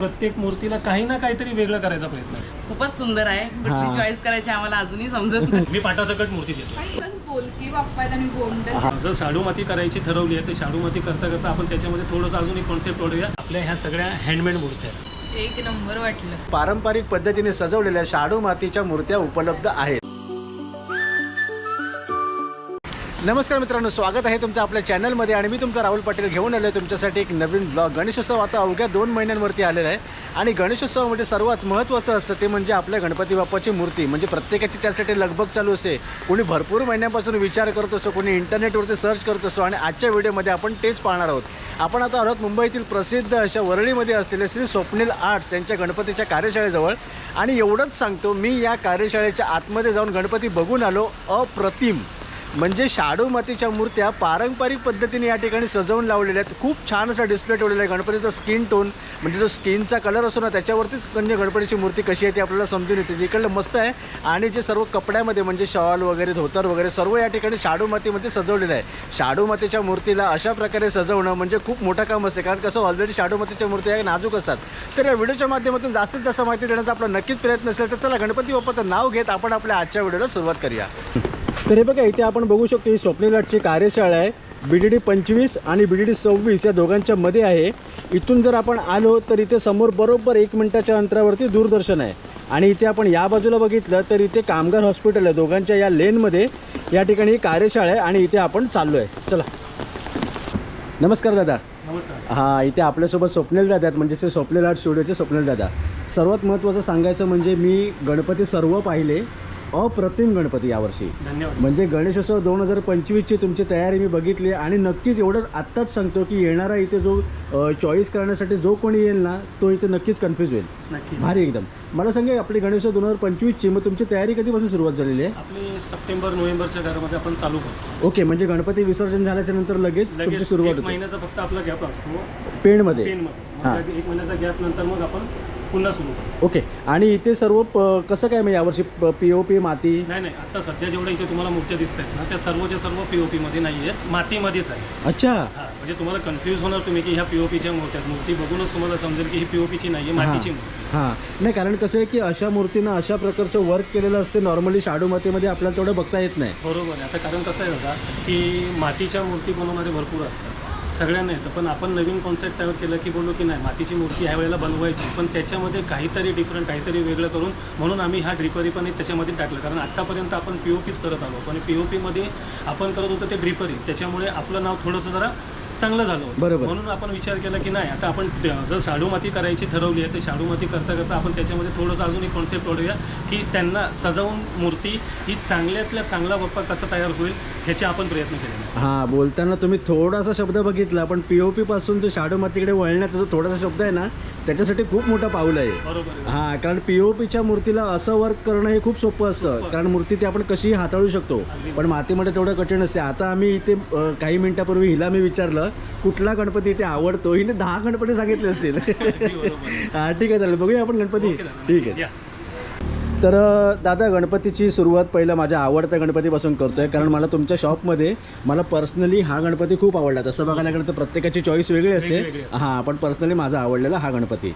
प्रत्येक मूर्तीला काही ना काहीतरी वेगळं करायचा प्रयत्न. खूपच सुंदर आहे. हा. कुठली चॉईस करायची आम्हाला अजूनही समजत नाही. मी पाटासकट मूर्ती देतो. पण बोलकी बाप्पा आहेत आणि गोंड जर शाडू माती करायची ठरवली आहे तर शाडू माती करता करता आपण त्याच्यामध्ये थोडंसं अजून एक कॉन्सेप्ट वाढूया आपल्या ह्या सगळ्या हँडमेड मूर्त्या आहेत. एक नंबर वाटलं. पारंपरिक पद्धतीने सजवलेल्या शाडू मातीच्या मूर्त्या उपलब्ध आहेत. नमस्कार मित्रांनो स्वागत आहे तुमचं आपल्या चॅनलमध्ये आणि मी तुमचा राहुल पाटील घेऊन आलो आहे तुमच्यासाठी एक नवीन ब्लॉग. गणेशोत्सव आता अवघ्या दोन महिन्यांवरती आलेला आहे आणि गणेशोत्सवामध्ये सर्वात महत्त्वाचं असतं ते म्हणजे आपल्या गणपती बाप्पाची मूर्ती. म्हणजे प्रत्येकाची त्यासाठी लगबग चालू असते. कोणी भरपूर महिन्यापासून विचार करत असतो कोणी इंटरनेटवरती सर्च करत असतो आणि आजच्या व्हिडिओमध्ये आपण तेच पाहणार आहोत. आपण आता आहोत मुंबईतील प्रसिद्ध अशा वरळीमध्ये असलेले श्री स्वप्नील आर्ट्स यांच्या गणपतीच्या कार्यशाळेजवळ. आणि एवढंच सांगतो मी या कार्यशाळेच्या आतमध्ये जाऊन गणपती बघून आलो अप्रतिम. म्हणजे शाडू मातीच्या मूर्त्या पारंपरिक पद्धतीने या ठिकाणी सजवून लावलेल्या आहेत. खूप छान असा डिस्प्ले ठेवलेला आहे. गणपतीचा स्किन टोन म्हणजे जो स्किनचा कलर असतो ना त्याच्यावरतीच कन्या गणपतीची मूर्ती कशी आहे ती आपल्याला समजून येते. जिकडलं मस्त आहे. आणि जे सर्व कपड्यामध्ये म्हणजे शॉल वगैरे धोतर वगैरे सर्व या ठिकाणी शाडू मातीमध्ये सजवलेलं आहे. शाडू मातीच्या मूर्तीला अशा प्रकारे सजवणं म्हणजे खूप मोठं काम असते. कारण कसं ऑलरेडी शाडू मातीच्या मूर्ती आहे नाजूक असतात. तर या व्हिडिओच्या माध्यमातून जास्तीत जास्त माहिती देण्याचा आपला नक्कीच प्रयत्न असेल तर चला गणपती बाप्पाचं नाव घेत आपण आपल्या आजच्या व्हिडिओला सुरुवात करूया. तर हे बघा इथे आपण बघू शकतो ही स्वप्नील आर्टची कार्यशाळा आहे. बी डी डी पंचवीस आणि बी डी डी सव्वीस या दोघांच्या मध्ये आहे. इथून जर आपण आलो तर इथे समोर बरोबर एक मिनिटाच्या अंतरावरती दूरदर्शन आहे. आणि इथे आपण या बाजूला बघितलं तर इथे कामगार हॉस्पिटल आहे. दोघांच्या या लेनमध्ये या ठिकाणी ही कार्यशाळा आहे आणि इथे आपण चाललो आहे चला. नमस्कार दादा. नमस्कार. हां इथे आपल्यासोबत स्वप्नील दादा आहेत म्हणजे ते स्वप्नील आर्ट स्टुडिओचे स्वप्नील दादा. सर्वात महत्त्वाचं सांगायचं म्हणजे मी गणपती सर्व पाहिले अप्रतिम गणपती यावर्षी. धन्यवाद. म्हणजे गणेशोत्सव दोन हजार पंचवीसची तुमची तयारी मी बघितली आणि नक्कीच एवढं आत्ताच सांगतो की येणारा इथे जो चॉईस करण्यासाठी जो कोणी येईल ना तो इथे नक्कीच कन्फ्यूज होईल. भारी एकदम. मला सांगा आपली गणेशोत्सव दोन हजार पंचवीसची मग तुमची तयारी कधीपासून सुरुवात झालेली आहे? आपली सप्टेंबर नोव्हेंबरच्या घरामध्ये आपण चालू करतो. ओके म्हणजे गणपती विसर्जन झाल्याच्यानंतर लगेच तुमची सुरुवात होते. महिन्याचा फक्त आपला गॅप असतो. पेणमध्ये? हां. त्या एक महिन्याचा गॅप नंतर मग आपण पुन्हा सुरू ओके आणि इथे सर्व प- कसं काय मग यावर्षी पी ओ पी माती? नाही नाही आता सध्या जेवढ्या इथे तुम्हाला मूर्त्या दिसत आहेत ना त्या सर्वच्या सर्व पी ओ पीमध्ये नाही आहेत मातीमध्येच आहे. अच्छा. म्हणजे तुम्हाला कन्फ्यूज होणार तुम्ही की ह्या पीओपीच्या मूर्त्या आहेत. मूर्ती बघूनच तुम्हाला समजेल की ही पीओपीची नाही आहे मातीची मूर्ती हां. नाही कारण कसं आहे की अशा मूर्तीनं अशा प्रकारचं वर्क केलेलं असते नॉर्मली शाडू मातीमध्ये आपल्याला तेवढं बघता येत नाही. बरोबर आहे. आता कारण कसं आहे दादा की मातीच्या मूर्ती बनवणारे भरपूर असतात. सगळ्यांना येतं. पण आपण नवीन कॉन्सेप्ट तयार केलं की बोललो की नाही मातीची मूर्ती ह्या वेळेला बनवायची. पण त्याच्यामध्ये काहीतरी डिफरंट काहीतरी वेगळं करून म्हणून आम्ही हा ड्रिपरी पण एक त्याच्यामध्ये टाकलं. कारण आत्तापर्यंत आपण पी ओ पीच करत आलो होतो. आणि पी ओ पीमध्ये आपण करत होतो ते ड्रिपरी त्याच्यामुळे आपलं नाव थोडंसं जरा चांगलं झालं होतं. बरोबर. म्हणून आपण विचार केला की नाही आता आपण ट- जर शाडू माती करायची ठरवली आहे तर शाडू माती करता करता आपण त्याच्यामध्ये थोडंसं अजून एक कॉन्सेप्ट वाढूया की त्यांना सजावून मूर्ती ही चांगल्यातल्या चांगला बाप्पा कसा तयार होईल ह्याचे आपण प्रयत्न केलेला आहे हां बोलताना तुम्ही थोडासा शब्द बघितला पण पी ओ पासून जो शाडू मातीकडे वळण्याचा जो थोडासा शब्द आहे ना त्याच्यासाठी खूप मोठं पाऊल आहे. हां कारण पी ओ पीच्या मूर्तीला असं वर्क करणं हे खूप सोपं असतं. कारण मूर्ती ती आपण कशीही हाताळू शकतो. पण मातीमध्ये तेवढं कठीण असते आता आम्ही इथे काही मिनिटापूर्वी हिला मी विचारलं कुठला गणपती इथे आवडतो? हिने दहा गणपती सांगितले असतील. हां ठीक आहे चालेल. बघूया आपण गणपती. ठीक आहे. तर दादा गणपतीची सुरुवात पहिलं माझ्या आवडत्या गणपतीपासून करतोय कारण मला तुमच्या शॉपमध्ये मला पर्सनली हा गणपती खूप आवडला तसं बघायला गेलं तर प्रत्येकाची चॉईस वेगळी असते. हां पण पर्सनली माझा आवडलेला हा गणपती.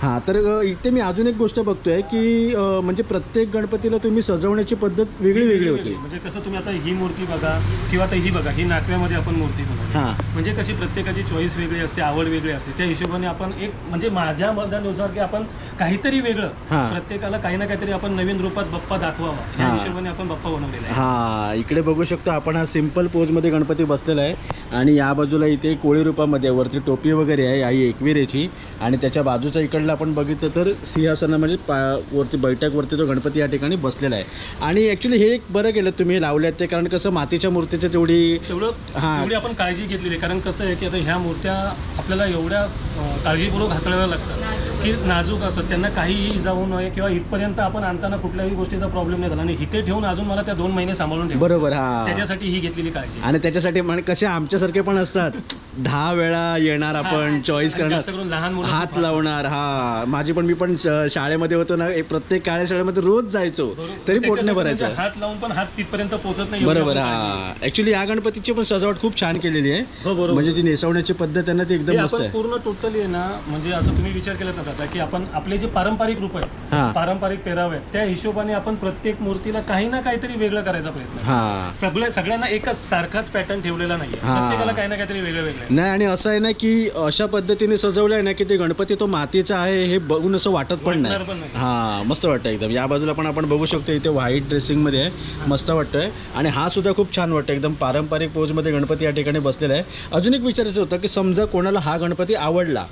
हां तर इथे मी अजून एक गोष्ट बघतोय की म्हणजे प्रत्येक गणपतीला तुम्ही सजवण्याची पद्धत वेगळी वेगळी होती. म्हणजे कसं तुम्ही आता ही मूर्ती बघा किंवा आता ही बघा ही नाटव्यामध्ये आपण मूर्ती बनवली. हां. म्हणजे कशी प्रत्येकाची चॉईस वेगळी असते आवड वेगळी असते. त्या हिशोबाने आपण एक म्हणजे माझ्या मतानुसार की आपण काहीतरी वेगळं हां. प्रत्येकाला काही ना काहीतरी आपण नवीन रूपात बाप्पा दाखवावा. या हां. हिशोबाने आपण बाप्पा बनवलेला आहे. हा इकडे बघू शकतो आपण हा सिंपल पोजमध्ये गणपती बसलेला आहे. आणि या बाजूला इथे कोळी रूपामध्ये. वरती टोपी वगैरे आहे आई एकविरेची. आणि त्याच्या बाजूच्या इकडला आपण बघितलं तर सिंहासना म्हणजे पा वरती बैठकवरती तो गणपती या ठिकाणी बसलेला आहे. आणि ॲक्च्युली हे एक बरं केलं तुम्ही लावल्यात ते कारण कसं मातीच्या मूर्तीचं तेवढी तेवढं हां. तेवढी आपण काळजी घेतलेली आहे कारण कसं आहे की आता ह्या मूर्त्या आपल्याला एवढ्या काळजीपूर्वक हाताळाव्या लागतात. नाजूक की नाजूक असतात त्यांना काहीही इजा होऊ नये किंवा इथपर्यंत आपण आणताना कुठल्याही गोष्टीचा प्रॉब्लेम नाही झाला. आणि इथे ठेवून अजून मला त्या दोन महिने सांभाळून ठेवा बरोबर हा. त्याच्यासाठी ही घेतलेली काळजी. आणि त्याच्यासाठी म्हणजे कसे आमच्यासारखे पण असतात. दहा वेळा येणार आपण. चॉईस करणार करून लहान मुलं हात लावणार हा. माझी पण मी पण श- शाळेमध्ये होतो ना एक प्रत्येक काळ्या शाळेमध्ये रोज जायचो. तरी पोट नाही त्याच्यासाठी भरायचं. म्हणजे हात लावून पण हात तिथपर्यंत पोहोचत नाही एवढी बरोबर आपण काळजी. हा ऍक्च्युली या गणपतीची पण सजावट खूप छान केलेली आहे. हो, बरोबर. म्हणजे ती नेसवण्याची पद्धत आहे ना ती हे एकदम मस्त आपण आहे. पूर्ण टोटली आहे ना म्हणजे असं तुम्ही विचार केला ना आता की आपण आपले जे पारंपरिक रूप आहेत हा पारंपरिक पेरावे आहेत त्या हिशोबाने आपण प्रत्येक मूर्तीला काही ना काहीतरी वेगळं करायचा प्रयत्न. हा सगळ्या सगळ्यांना एकच सारखाच पॅटर्न ठेवलेला नाहीये हा. प्रत्येकाला काही ना काहीतरी वेगळं वेगळं. नाही आणि असं आहे ना की अशा पद्धतीने सजवलं आहे ना की ते गणपती तो मातीचा आहे हे बघून असं वाटत पण नाही नाही. हा मस्त वाटतं एकदम या बाजूला पण आपण बघू शकतो इथे व्हाईट ड्रेसिंगमध्ये आहे मस्त वाटतंय आणि हा सुद्धा खूप छान वाटतं एकदम पारंपरिक पोजमध्ये गणपती या ठिकाणी बसलेला आहे अजून एक विचारायचं होतं की समजा कोणाला हा गणपती आवडला.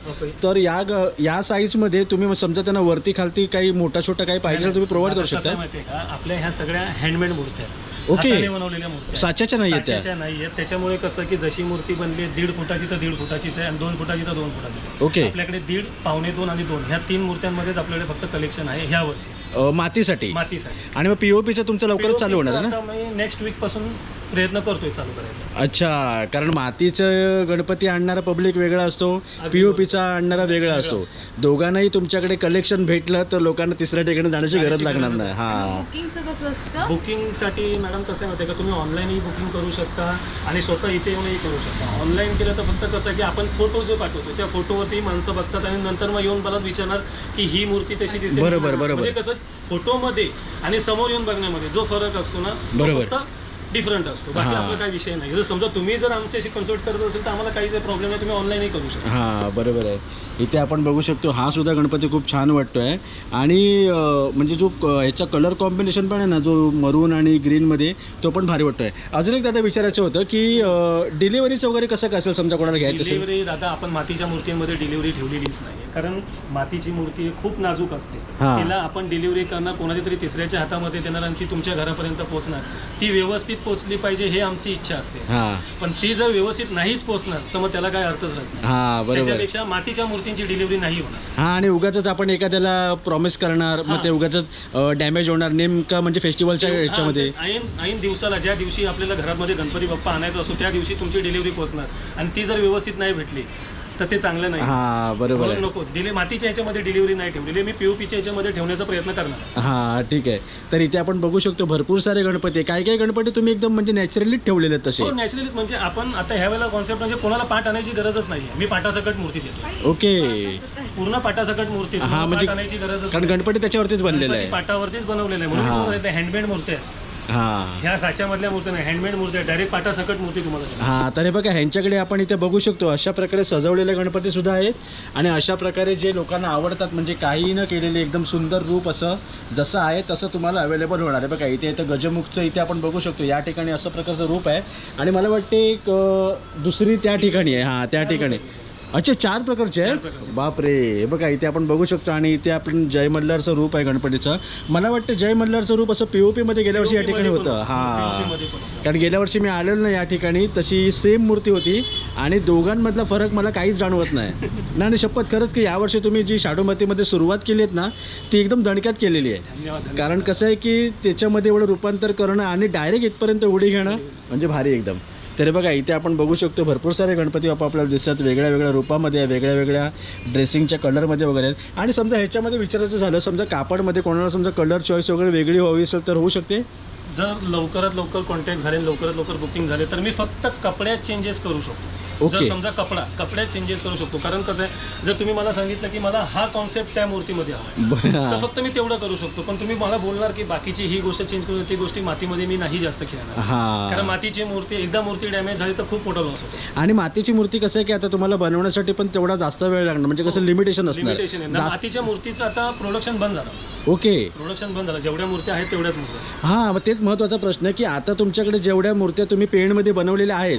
तर या या साईजमध्ये तुम्ही समजा त्यांना वरती खालती काही मोठा छोटा काही पाहिजे तर तुम्ही प्रोव्हाइड करू शकता. का? आपल्या ह्या सगळ्या हँडमेड मूर्त्या आहेत. ओके. हाताने बनवलेल्या मूर्त्या. साच्याच्या नाही आहेत त्या. साच्याच्या नाही आहेत त्याच्यामुळे कसं की जशी मूर्ती बनली दीड फुटाची तर दीड फुटाचीच आहे आणि दोन फुटाची तर दोन फुटाची आहे. ओके आपल्याकडे दीड पावणे दोन आणि दोन ह्या तीन मूर्त्यांमध्येच आपल्याकडे फक्त कलेक्शन आहे ह्या वर्षी. अ, मातीसाठी. मातीसाठी. आणि मग पीओपीचं तुमचं लवकरच चालू होणार आहे ना? नेक्स्ट वीकपासून प्रयत्न करतोय चालू करायचा. अच्छा कारण मातीचं गणपती आणणारा पब्लिक वेगळा असतो पीओपीचा आणणारा वेगळा असतो. दोघांनाही तुमच्याकडे कलेक्शन भेटलं तर लोकांना तिसऱ्या ठिकाणी जाण्याची गरज लागणार नाही. हा. बुकिंगचं कसं असतं? बुकिंगसाठी मॅडम कसं आहे माहिती आहे का? तुम्ही ऑनलाईनही बुकिंग करू शकता आणि स्वतः इथे येऊनही करू शकता. ऑनलाईन केलं तर फक्त कसं आहे की आपण फोटो जो पाठवतो त्या फोटोवरती माणसं बघतात आणि नंतर मग येऊन मला विचारणार की ही मूर्ती तशी दिसते बरोबर, बरोबर. म्हणजे कसं फोटोमध्ये आणि समोर येऊन बघण्यामध्ये जो फरक असतो ना तो बरोबर. फक्त डिफरंट असतो. बाकी हा. आपला काही विषय नाही. जर समजा तुम्ही जर आमच्याशी कन्सल्ट करत असेल तर आम्हाला काहीच प्रॉब्लेम नाही. तुम्ही ऑनलाईनही करू शकता. हा बरोबर आहे. इथे आपण बघू शकतो हा सुद्धा गणपती खूप छान वाटतोय. आणि अं, म्हणजे जो क- ह्याचा कलर कॉम्बिनेशन पण आहे ना जो मरून आणि ग्रीनमध्ये तो पण भारी वाटतोय. अजून एक दादा विचारायचं होतं की डिलिव्हरीचं वगैरे कसं काय असेल? समजा कोणाला घ्यायचं असेल. डिलिव्हरी दादा आपण मातीच्या मूर्तीमध्ये डिलिव्हरी ठेवलेलीच नाही कारण मातीची मूर्ती खूप नाजूक असते. हा. तिला आपण डिलिव्हरी करणार कोणाच्या तरी तिसऱ्याच्या हातामध्ये देणार आणि ती तुमच्या घरापर्यंत पोहोचणार. ती व्यवस्थित पोहोचली पाहिजे हे आमची इच्छा असते. हा. पण ती जर व्यवस्थित नाहीच पोहोचणार तर मग त्याला काय अर्थच राहत नाही. हा बरोबर. आहे. त्याच्यापेक्षा मातीच्या मूर्तींची डिलिव्हरी नाही होणार. हा आणि उगाच आपण एखाद्याला प्रॉमिस करणार मग. ते उगाच डॅमेज होणार नेमका म्हणजे फेस्टिवलच्या ह्याच्यामध्ये हा, ऐन ऐन दिवसाला ज्या दिवशी आपल्याला घरामध्ये गणपती बाप्पा आणायचा असतो त्या दिवशी तुमची डिलिव्हरी पोहोचणार आणि ती जर व्यवस्थित नाही भेटली तर ते चांगलं नाही. हा बरोबर म्हणून आहे. नकोच डिले मातीच्या ह्याच्यामध्ये डिलिव्हरी नाही ठेवलेली मी पीओपीच्या ह्याच्यामध्ये ठेवण्याचा प्रयत्न करणार. हा ठीक आहे. तर इथे आपण बघू शकतो भरपूर सारे गणपती आहे. काही काही गणपती तुम्ही एकदम म्हणजे नॅचरली ठेवलेले आहेत तसे? हो नॅचरली म्हणजे आपण आता ह्या वेळेला कॉन्सेप्ट म्हणजे कोणाला पाठ आणायची गरजच नाही मी पाठासकट मूर्ती देतो ओके. काय? पूर्ण पाठासकट मूर्ती हा, म्हणजे आणायची गरजच कारण नाही. गणपती त्याच्यावरतीच बनलेला गणपती आहे पाटावरतीच बनवलेलं आहे. हा. म्हणून हँडमेड मूर्ती आहेत हा. ह्या साच्यामधल्या मूर्ती नाही हँडमेड मूर्ती आहे डायरेक्ट पाठासकट मूर्ती तुम्हाला. देणार. हा तर हे बघा ह्यांच्याकडे आपण इथे बघू शकतो अशा प्रकारे सजवलेले गणपती सुद्धा आहेत आणि अशा प्रकारे जे लोकांना आवडतात म्हणजे काही न केलेले एकदम सुंदर रूप असं जसं आहे तसं तुम्हाला अवेलेबल होणार आहे. बघा इथे इथं गजमुखचं इथे आपण बघू शकतो या ठिकाणी असं प्रकारचं रूप आहे. आणि मला वाटते एक अं, दुसरी त्या ठिकाणी आहे हां त्या ठिकाणी. अच्छा चार प्रकारचे चार आहे प्रकारचे. बापरे बघा इथे आपण बघू शकतो आणि इथे आपण जय मल्हारचं रूप आहे गणपतीचं मला वाटतं जय मल्हारचं रूप असं पी ओ पीमध्ये गेल्या वर्षी या ठिकाणी मध्ये होतं. हां मध्ये. कारण गेल्या वर्षी मी आलेलो ना या ठिकाणी तशी सेम मूर्ती होती आणि दोघांमधला फरक मला काहीच जाणवत नाही नाही आणि शपथ खरंच की यावर्षी तुम्ही जी शाडोमातीमध्ये सुरुवात केली आहेत ना ती एकदम दणक्यात केलेली आहे. कारण कसं आहे की त्याच्यामध्ये एवढं रूपांतर करणं आणि डायरेक्ट इथपर्यंत उडी घेणं म्हणजे भारी एकदम तर बघा इथे आपण बघू शकतो भरपूर सारे गणपती बाप्पा आपल्याला दिसतात वेगळ्या वेगळ्या रूपामध्ये वेगळ्या वेगळ्या ड्रेसिंगच्या कलरमध्ये वगैरे आहेत. आणि समजा ह्याच्यामध्ये विचारायचं झालं समजा कापडमध्ये कोणाला समजा कलर चॉईस वगैरे वेगळी हवी असेल तर होऊ शकते. जर लवकरात लवकर कॉन्टॅक्ट झाले लवकरात लवकर बुकिंग झाले तर मी फक्त कपड्यात चेंजेस करू शकतो. जर. समजा कपडा कपड्यात चेंजेस करू शकतो. कारण कसं आहे जर तुम्ही मला सांगितलं की मला हा कॉन्सेप्ट त्या मूर्तीमध्ये हवा तर फक्त मी तेवढं करू शकतो. पण तुम्ही मला बोलणार की बाकीची ही गोष्ट चेंज करू ती गोष्टी मातीमध्ये मी नाही जास्त खेळणार. कारण हां मातीची मूर्ती एकदा मूर्ती डॅमेज झाली तर खूप मोठा लॉस होतो. आणि मातीची मूर्ती कसं आहे की आता तुम्हाला बनवण्यासाठी पण तेवढा जास्त वेळ लागणार म्हणजे कसं लिमिटेशन असणार. लिमिटेशन आहे. ना जास्त मातीच्या मूर्तीचं आता प्रोडक्शन बंद झालं. ओके. प्रोडक्शन बंद झालं. जेवढ्या मूर्त्या आहेत तेवढ्याच मूर्त्या हां मग तेच महत्त्वाचा प्रश्न आहे की आता तुमच्याकडे जेवढ्या मूर्त्या तुम्ही पेंडमध्ये बनवलेल्या आहेत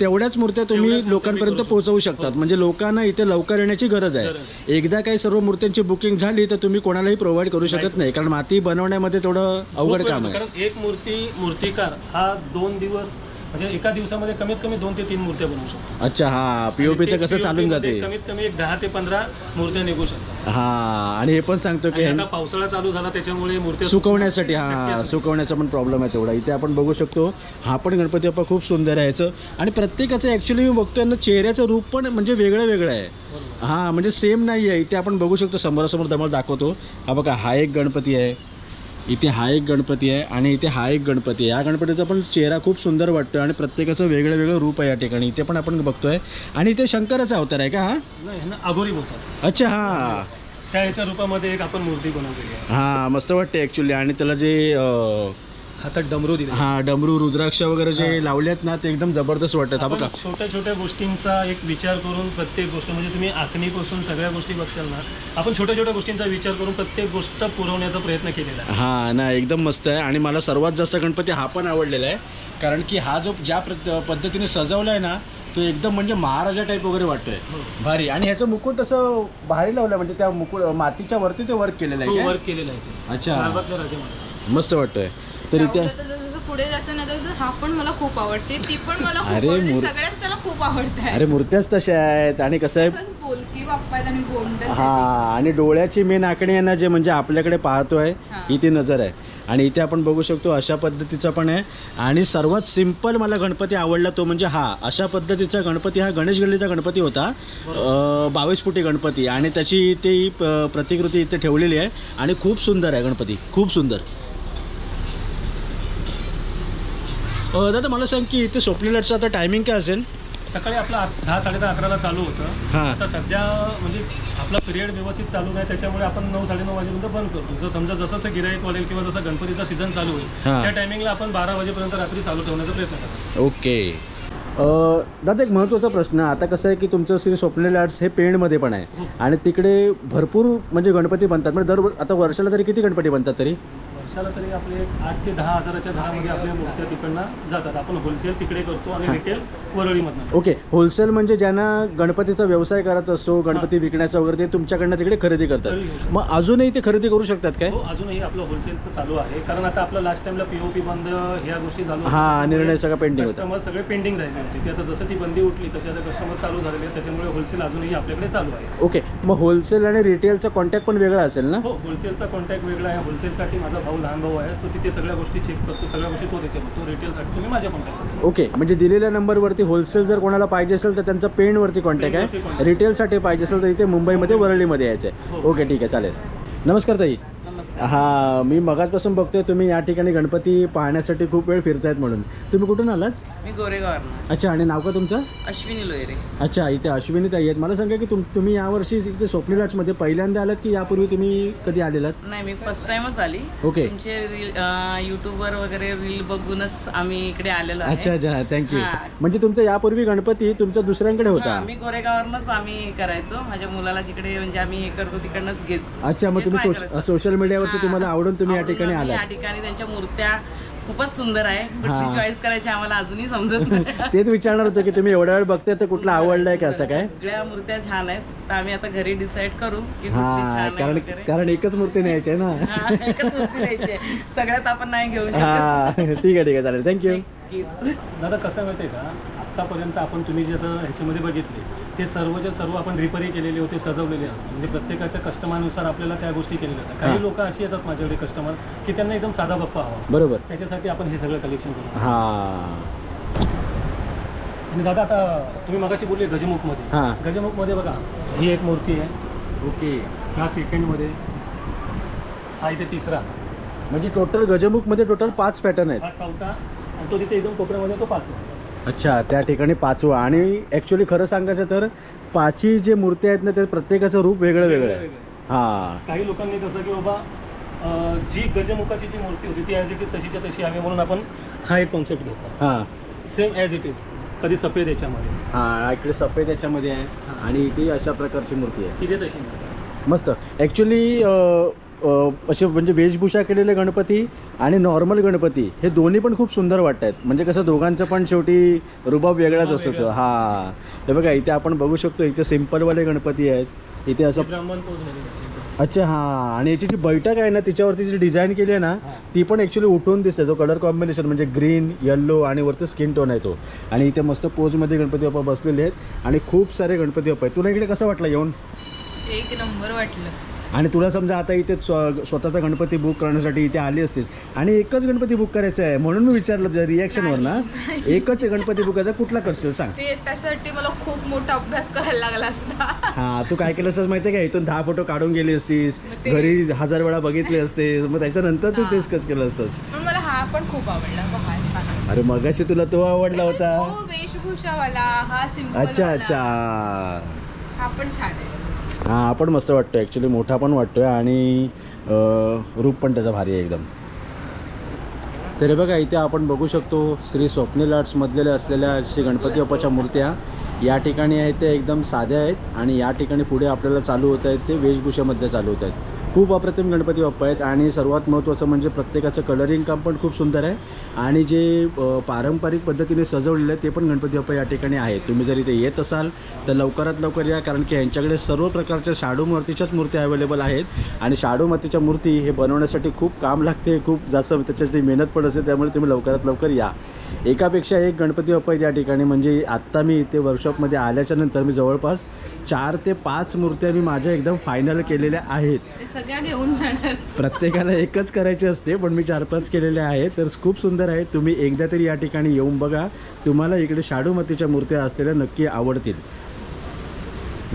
तेवढ्याच मूर्त्या तुम्ही लोकांपर्यंत पोहोचवू शकतात. म्हणजे लोकांना इथे लवकर येण्याची गरज आहे. एकदा काही सर्व मूर्त्यांची बुकिंग झाली तर तुम्ही कोणालाही प्रोव्हाइड करू शकत नाही. कारण माती बनवण्यामध्ये थोडं अवघड काम. आहे. कारण एक मूर्ती मूर्तिकार हा दोन दिवस म्हणजे एका दिवसामध्ये कमीत कमी दोन ते तीन मूर्त्या बनवू शकतो. अच्छा हा पी ओ आणि पीचं तेच कसं चालून जाते? कमीत कमी एक दहा ते पंधरा मूर्त्या निघू शकतात. हा आणि हे पण सांगतो की आणि आता पावसाळा चालू झाला त्याच्यामुळे मूर्त्या सुकवण्यासाठी हा. सुकवण्याचा पण प्रॉब्लेम आहे तेवढा. इथे आपण बघू शकतो हा पण गणपती बाप्पा खूप सुंदर आहे याचं. आणि प्रत्येकाचं ॲक्च्युली मी बघतोय ना चेहऱ्याचं रूप पण म्हणजे वेगळं वेगळं आहे. हां म्हणजे सेम नाही आहे इथे आपण बघू शकतो समोरासमोर तुम्हाला दाखवतो. हा बघा हा एक गणपती आहे. इथे हा एक गणपती आहे आणि इथे हा एक गणपती आहे. या गणपतीचा पण चेहरा खूप सुंदर वाटतो आणि प्रत्येकाचं वेगळं वेगळं रूप आहे या ठिकाणी. इथे पण आपण बघतोय. आणि इथे शंकराचा अवतार आहे का हा? अघोरी बोलतात. अच्छा हां. त्या ह्याच्या रूपामध्ये एक आपण मूर्ती बनवलेली आहे. हां मस्त वाटते ॲक्च्युली आणि त्याला जे हातात डमरू दिले. हा डमरू रुद्राक्ष वगैरे जे हा. लावलेत ना ते एकदम जबरदस्त वाटतात हा बघा. छोट्या छोट्या गोष्टींचा एक विचार करून प्रत्येक गोष्ट म्हणजे तुम्ही आखणीपासून सगळ्या गोष्टी बघशाल ना आपण छोट्या छोट्या गोष्टींचा विचार करून प्रत्येक गोष्ट पुरवण्याचा प्रयत्न केलेला आहे. हा ना एकदम मस्त आहे. आणि मला सर्वात जास्त गणपती हा पण आवडलेला आहे. कारण की हा जो ज्या प्रत- पद्धतीने सजवला आहे ना तो एकदम म्हणजे महाराजा टाईप वगैरे वाटतोय. हो. भारी. आणि ह्याचं मुकुट असं भारी लावलं म्हणजे त्या मुकुट मातीच्या वरती ते वर्क केलेलं आहे वर्क केलेला आहे ते. अच्छा. लालबागच्या राजामध्ये. काय? मस्त वाटतोय. तर इथे राहुल आता जसं पुढे जातो ना तर हा पण मला खूप आवडते ती पण मला खूप अरे आवडते. मूर- सगळ्याच त्याला खूप आवडत अरे मूर्त्याच तशा आहेत आणि कसं आहे पण बोलकी बाप्पा आहेत आणि गोंड हा आणि डोळ्याची मेन आकडे आहे ना जे म्हणजे आपल्याकडे पाहतोय हा. इथे नजर आहे. आणि इथे आपण बघू शकतो अशा पद्धतीचा पण आहे. आणि सर्वात सिंपल मला गणपती आवडला तो म्हणजे हा. अशा पद्धतीचा गणपती हा गणेश गल्लीचा गणपती होता. अं, बावीस फुटी गणपती. आणि त्याची ते प्रतिकृती इथे ठेवलेली आहे. आणि खूप सुंदर आहे गणपती. खूप सुंदर अं, दादा मला सांग की इथे स्वप्नीलाटचं आता टायमिंग काय असेल? सकाळी आपला दहा साडे दहा अकराला चालू होतं. हां. आता सध्या म्हणजे आपला पिरियड व्यवस्थित चालू नाही त्याच्यामुळे आपण नऊ साडेनऊ वाजेपर्यंत बंद करतो. जर समजा जसं जसं गिराईक वाढेल किंवा जसं गणपतीचा सीझन चालू होईल हां. त्या टायमिंगला आपण बारा वाजेपर्यंत रात्री चालू ठेवण्याचा प्रयत्न करतो. ओके. अ, दादा एक महत्त्वाचा प्रश्न. आता कसं आहे की तुमचं श्री स्वप्नील आर्ट्स हे पेणमध्ये पण आहे. हो. आणि तिकडे भरपूर म्हणजे गणपती बनतात. म्हणजे दर आता वर्षाला तरी किती गणपती बनतात तरी? वर्षाला तरी आपले एक आठ ते दहा हजाराच्या दहामध्ये आपल्या मूर्त्या तिकडनं जातात. आपण होलसेल तिकडे करतो आणि रिटेल वरळीमधनं ओके. होलसेल म्हणजे ज्यांना गणपतीचा व्यवसाय करत असतो गणपती विकण्याचा वगैरे ते तुमच्याकडनं तिकडे खरेदी करतात. मग अजूनही ते खरेदी करू शकतात काय? हो अजूनही आपलं होलसेलचं चालू आहे. कारण आता आपलं लास्ट टाइमला पीओपी बंद ह्या गोष्टी चालू हा, निर्णय सगळा होता. कस्टमर सगळे पेंडिंग राहिले होते. ते आता जसं ती बंदी उठली तसे आता कस्टमर चालू झालेले त्याच्यामुळे होलसेल अजूनही आपल्याकडे चालू आहे. ओके. मग होलसेल आणि रिटेलचा कॉन्टॅक्ट पण वेगळा असेल ना? हो होलसेलचा कॉन्टॅक्ट वेगळा आहे. होलसेलसाठी माझा भाऊ लहान भाऊ आहे तो तिथे सगळ्या गोष्टी चेक करतो सगळ्या गोष्टी तो देते. तो रिटेलसाठी तुम्ही माझ्या कॉन्टॅक्ट ओके म्हणजे दिलेल्या नंबरवरती होलसेल जर कोणाला पाहिजे असेल तर त्यांचा पेणवरती कॉन्टॅक्ट आहे. Contact. रिटेलसाठी पाहिजे असेल तर इथे मुंबईमध्ये वरळीमध्ये यायचं आहे हो. ओके ठीक आहे चालेल. नमस्कार ताई. हा मी मगाचपासून बघतोय तुम्ही या ठिकाणी गणपती पाहण्यासाठी खूप वेळ फिरतायत म्हणून. तुम्ही कुठून आलात? मी गोरेगाववरनं अच्छा आणि नाव का तुमचं? अश्विनी लोयरे. अच्छा इथे अश्विनी ताई आहेत. मला सांगा की तुम तुम्ही यावर्षी इथे स्वप्नील आर्ट्समध्ये पहिल्यांदा आलात की यापूर्वी तुम्ही कधी आलेलात? नाही मी फर्स्ट टाइमच आली. ओके. तुमचे रील युट्यूबवर वगैरे रील बघूनच आम्ही इकडे आलेलो आहे. अच्छा अच्छा थँक्यू हा. म्हणजे तुमचा यापूर्वी गणपती तुमच्या दुसऱ्यांकडे होता? मी गोरेगाववरनच आम्ही करायचो. माझ्या मुलाला जिकडे म्हणजे आम्ही हे करतो तिकडनंच घेत अच्छा मग तुम्ही सोश- सोशल मीडियावरती तुम्हाला आवडून तुम्ही या ठिकाणी या आलात. ठिकाणी त्यांच्या मूर्त्या खूपच सुंदर आहे. हा. कुठली चॉईस करायची आम्हाला अजूनही समजत नाही. तेच विचारणार होतो की तुम्ही एवढा वेळ बघताय तर कुठला आवडलाय का असं काय? सगळ्या मूर्त्या छान आहेत. तर आम्ही आता घरी डिसाईड करू की कुठली हा छान आहे कारण वगैरे. कारण एकच मूर्ती न्यायची आहे ना. हा, एकच मूर्ती द्यायची आहे. सगळ्यात आपण नाही घेऊ शकत. हा ठीक आहे ठीक आहे चालेल. थँक्यू नक्कीच. दादा कसं आहे माहिती आहे का? आत्तापर्यंत आपण तुम्ही जे आता ह्याच्यामध्ये बघितले ते सर्वच्या सर्व आपण रिपेअरी केलेले होते सजवलेले असतात. म्हणजे प्रत्येकाच्या कस्टमरनुसार आपल्याला त्या गोष्टी केलेल्या असतात. काही लोक अशी येतात माझ्याकडे कस्टमर की त्यांना एकदम साधा बप्पा हवा. बरोबर. त्याच्यासाठी आपण हे सगळं कलेक्शन करू. हा. आणि दादा आता तुम्ही मगाशी बोलले गजमुखमध्ये. हां. गजमुखमध्ये बघा ही एक मूर्ती आहे. ओके. ह्या सेकंडमध्ये हा इथे तिसरा. म्हणजे टोटल गजमुखमध्ये टोटल पाच पॅटर्न आहेत. हा चौथा. आणि तो तिथे एकदम कोपऱ्यामध्ये तो पाचवा. अच्छा त्या ठिकाणी पाचवा. आणि ॲक्च्युली खरं सांगायचं तर पाची जे मूर्ती आहेत ना ते प्रत्येकाचं रूप वेगळं वेगळं आहे. हां. काही लोकांनी कसं की बाबा अं, जी गजमुखाची जी मूर्ती होती ती ॲज इट इज तशीच्या तशी हवी म्हणून आपण हा एक कॉन्सेप्ट घेतला. हां. सेम ॲज इट इज कधी सफेद याच्यामध्ये. हां इकडे सफेद याच्यामध्ये आहे. आणि इथे अशा प्रकारची मूर्ती आहे. तिथे तशी नाही मस्त. ॲक्च्युली असे म्हणजे वेशभूषा केलेले गणपती आणि नॉर्मल गणपती हे दोन्ही पण खूप सुंदर वाटत आहेत म्हणजे कसं दोघांचं पण शेवटी रुबाब वेगळाच असतो. हां. हे बघा इथे आपण बघू शकतो इथे सिम्पलवाले गणपती आहेत. इथे असं अच्छा हां. आणि याची जी बैठक आहे ना तिच्यावरती जी डिझाईन केली आहे ना ती पण ॲक्च्युली उठून दिसते. जो कलर कॉम्बिनेशन म्हणजे ग्रीन येल्लो आणि वरती स्किन टोन आहे तो. आणि इथे मस्त पोजमध्ये गणपती बाप्पा बसलेले आहेत. आणि खूप सारे गणपती बाप्पा आहेत. तुला इकडे कसं वाटलं येऊन? एक नंबर वाटलं. आणि तुला समजा आता इथे स्व स्वतःचा गणपती बुक करण्यासाठी इथे आली असतीस आणि एकच गणपती बुक करायचं आहे म्हणून मी विचारलं तुझ्या रिॲक्शनवर ना एकच गणपती बुक करायचा कुठला करशील सांग. ते त्यासाठी मला खूप मोठा अभ्यास करायला लागला असता. हां तू काय केलं असतं माहिती आहे का? इथून दहा फोटो काढून गेली असतीस घरी हजार वेळा बघितले असतेस मग त्याच्यानंतर तू. डिस्कस केलं असतंस. मला हा पण खूप आवडला. हा छान. अरे मगाशी तुला तो आवडला होता. वेशभूषावाला हा सिंपल अच्छा अच्छा. हा पण छान आहे. हा आपण मस्त वाटतो ॲक्च्युली मोठा पण वाटतो आहे आणि रूप पण त्याचा भारी आहे एकदम. तर बघा इथे आपण बघू शकतो श्री स्वप्नील आर्ट्समधलेल्या असलेल्या श्री गणपती बाप्पाच्या मूर्त्या. या ठिकाणी आहेत त्या एकदम साध्या आहेत आणि या ठिकाणी पुढे आपल्याला चालू होत आहेत ते वेशभूषेमध्ये चालू होत आहेत. खूप अप्रतिम गणपती बाप्पा आहेत आणि सर्वात महत्त्वाचं म्हणजे प्रत्येकाचं कलरिंग काम पण खूप सुंदर आहे. आणि जे पारंपरिक पद्धतीने सजवलेलं आहे ते पण गणपती बाप्पा या ठिकाणी आहेत. तुम्ही जर इथे येत असाल तर लवकरात लवकर या कारण की यांच्याकडे सर्व प्रकारच्या शाडू मूर्तीच्याच मूर्ती अवेलेबल आहेत. आणि शाडू मातीच्या मूर्ती हे बनवण्यासाठी खूप काम लागते खूप जास्त त्याच्यासाठी मेहनत पण असते त्यामुळे तुम्ही लवकरात लवकर या. एकापेक्षा एक गणपती बाप्पा आहेत या ठिकाणी. म्हणजे आत्ता मी इथे वर्कशॉपमध्ये आल्याच्यानंतर मी जवळपास चार ते पाच मूर्त्या मी माझ्या एकदम फायनल केलेल्या आहेत. सगळ्या घेऊन जाणार. प्रत्येकाला एकच करायची असते पण मी चार पाच केलेले आहे तर खूप सुंदर आहे तुम्ही एकदा तरी या ठिकाणी येऊन बघा. तुम्हाला इकडे शाडूमतीच्या मूर्त्या असलेल्या नक्की आवडतील.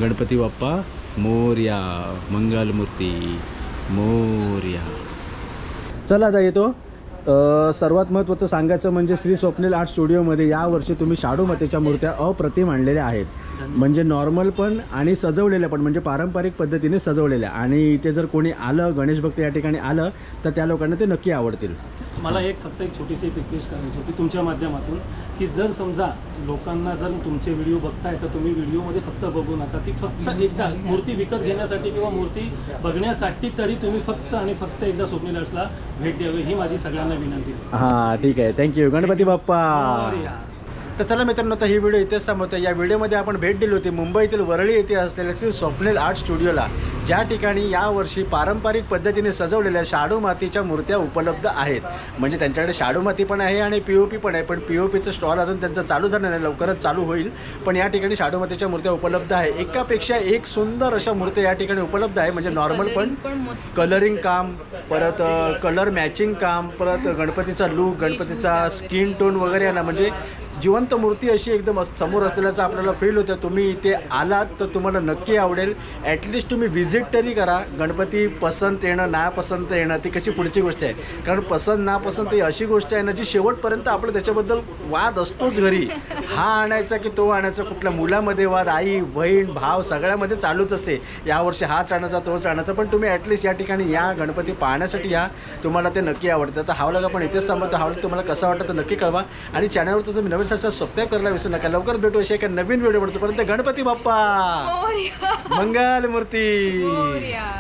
गणपती बाप्पा मोर्या मंगलमूर्ती मोर्या. चला आता येतो. सर्वात महत्त्वाचं सांगायचं म्हणजे श्री स्वप्नील आर्ट स्टुडिओमध्ये यावर्षी तुम्ही शाडू मातेच्या मूर्त्या अप्रतिम आणलेल्या आहेत. म्हणजे नॉर्मल पण आणि सजवलेल्या पण म्हणजे पारंपरिक पद्धतीने सजवलेल्या. आणि इथे जर कोणी आलं गणेश भक्त या ठिकाणी आलं तर त्या लोकांना ते नक्की आवडतील. मला एक फक्त एक छोटीशी एक रिक्वेस्ट करायची होती तुमच्या माध्यमातून की जर समजा लोकांना जर तुमचे व्हिडिओ बघताय तर तुम्ही व्हिडिओमध्ये फक्त बघू नका ती फक्त एकदा मूर्ती विकत घेण्यासाठी किंवा मूर्ती बघण्यासाठी तरी तुम्ही फक्त आणि फक्त एकदा स्वप्नील आर्ट्सला भेट द्यावी ही माझी सगळ्यांना विनंती. हां ठीक आहे थँक्यू गणपती बाप्पा. तर चला मित्रांनो आता ही व्हिडिओ इथेच थांबवतो. या व्हिडिओमध्ये आपण भेट दिली होती मुंबईतील वरळी येथे असलेल्या श्री स्वप्नील आर्ट स्टुडिओला. ज्या ठिकाणी यावर्षी पारंपरिक पद्धतीने सजवलेल्या शाडू मातीच्या मूर्त्या उपलब्ध आहेत. म्हणजे त्यांच्याकडे शाडू माती पण आहे आणि पी ओ पी पण आहे. पण पी ओ पीचं स्टॉल अजून त्यांचं चालू झालं नाही लवकरच चालू होईल. पण या ठिकाणी शाडू मातीच्या मूर्त्या उपलब्ध आहे. एकापेक्षा एक सुंदर अशा मूर्त्या या ठिकाणी उपलब्ध आहे. म्हणजे नॉर्मल पण. कलरिंग काम परत कलर मॅचिंग काम परत गणपतीचा लूक गणपतीचा स्किन टोन वगैरे ना म्हणजे जिवंत मूर्ती अशी एकदम अस- समोर असलेल्याचं आपल्याला फील होतं. तुम्ही इथे आलात तर तुम्हाला नक्की आवडेल. ॲटलिस्ट तुम्ही व्हिजिट तरी करा. गणपती पसंत येणं ना पसंत येणं ती कशी पुढची गोष्ट आहे. कारण पसंत ना पसंत ही अशी गोष्ट आहे ना जी शेवटपर्यंत आपलं त्याच्याबद्दल वाद असतोच घरी. हा आणायचा की तो आणायचा कुठल्या मुलामध्ये वाद आई बहीण भाव सगळ्यामध्ये चालूच असते. यावर्षी हाच आणायचा तोच आणायचा. पण तुम्ही ॲटलिस्ट या ठिकाणी या गणपती पाहण्यासाठी या. तुम्हाला ते नक्की आवडतं. तर हावला पण इथेच सांगतो हावला तुम्हाला कसं वाटतं तर नक्की कळवा. आणि चॅनलवर तुम्ही नवीन असेल सबस्क्राईब करायला विसरू नका. लवकर भेटू अशी एका नवीन व्हिडिओ पडतो पर्यंत गणपती बाप्पा. मंगल मूर्ती.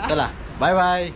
चला बाय बाय